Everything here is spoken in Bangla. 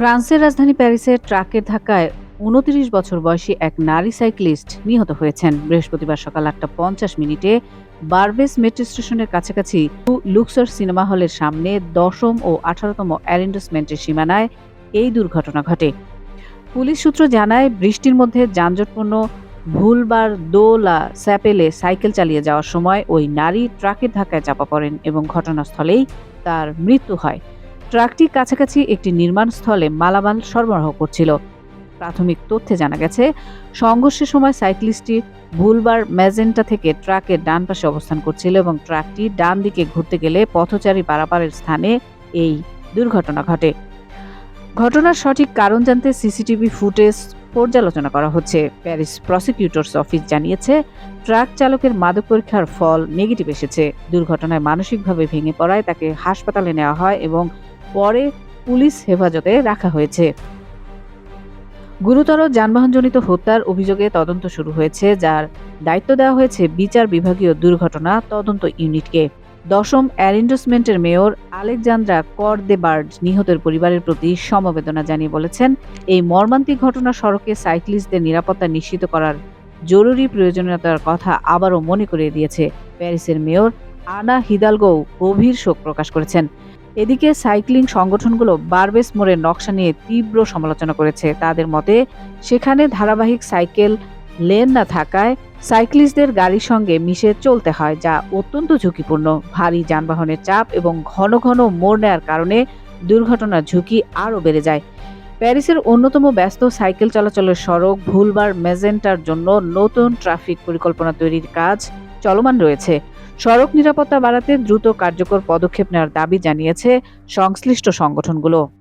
ফ্রান্সের রাজধানী প্যারিসে ট্রাকের ধাক্কায় উনত্রিশ বছর বয়সী এক নারী সাইক্লিস্ট নিহত হয়েছেন। বৃহস্পতিবার সকাল আটটা পঞ্চাশ মিনিটে বারবেস মেট্রো স্টেশনের কাছাকাছি লুক্সার সিনেমা হলের সামনে দশম ও আঠারোতম অ্যারেন্ডসমেন্টের সীমানায় এই দুর্ঘটনা ঘটে। পুলিশ সূত্র জানায়, বৃষ্টির মধ্যে যানজটপূর্ণ ভুলবার দোলা স্যাপেলে সাইকেল চালিয়ে যাওয়ার সময় ওই নারী ট্রাকের ধাক্কায় চাপা পড়েন এবং ঘটনাস্থলেই তার মৃত্যু হয়। ট্রাকটি কাছাকাছি একটি নির্মাণস্থলে মালামাল সরবরাহ করছিল। প্রাথমিক তথ্যে জানা গেছে সংঘর্ষের সময় সাইক্লিস্টটি ভুলবার ম্যাজেন্টা থেকে ট্রাকের ডান পাশে অবস্থান করছিল এবং ট্রাকটি ডান দিকে ঘুরতে গেলে পথচারী পারাপারের স্থানে এই দুর্ঘটনা ঘটে। ঘটনার সঠিক কারণ জানতে সিসিটিভি ফুটেজ পর্যালোচনা করা হচ্ছে। প্যারিস প্রসিকিউটরস অফিস জানিয়েছে, ট্রাক চালকের মাদক পরীক্ষার ফল নেগেটিভ এসেছে। দুর্ঘটনায় মানসিকভাবে ভেঙে পড়ায় তাকে হাসপাতালে নেওয়া হয় এবং পরে পুলিশ হেফাজতে রাখা হয়েছে। গুরুতর যানবাহনজনিত হত্যার অভিযোগে তদন্ত শুরু হয়েছে, যার দায়িত্ব দেওয়া হয়েছে বিচার বিভাগীয় দুর্ঘটনা তদন্ত ইউনিটকে। দশম অ্যারেন্ডসমেন্টের মেয়র আলেকজান্দ্রা করদেবার্ড নিহতের পরিবারের প্রতি সমবেদনা জানিয়ে বলেছেন, এই মর্মান্তিক ঘটনা সড়কে সাইক্লিস্টদের নিরাপত্তা নিশ্চিত করার জরুরি প্রয়োজনীয়তার কথা আবারও মনে করিয়ে দিয়েছে প্যারিসের মেয়র আনা হিদালগো গভীর শোক প্রকাশ করেছেন। এদিকে সাইক্লিং সংগঠনগুলো বারবেস মোড়ের নকশা নিয়ে তীব্র সমালোচনা করেছে। তাদের মতে, সেখানে ধারাবাহিক সাইকেল লেন না থাকায় সাইক্লিস্টদের গাড়ির সঙ্গে মিশে চলতে হয়, যা অত্যন্ত ঝুঁকিপূর্ণ। ভারী যানবাহনের চাপ এবং ঘন ঘন মোড় নেয়ার কারণে দুর্ঘটনার ঝুঁকি আরও বেড়ে যায়। প্যারিসের অন্যতম ব্যস্ত সাইকেল চলাচলের সড়ক ভুলবার মেজেন্টার জন্য নতুন ট্রাফিক পরিকল্পনা তৈরির কাজ চলমান রয়েছে। সড়ক নিরাপত্তা বাড়াতে দ্রুত কার্যকর পদক্ষেপ নেওয়ার দাবি জানিয়েছে সংশ্লিষ্ট সংগঠনগুলো।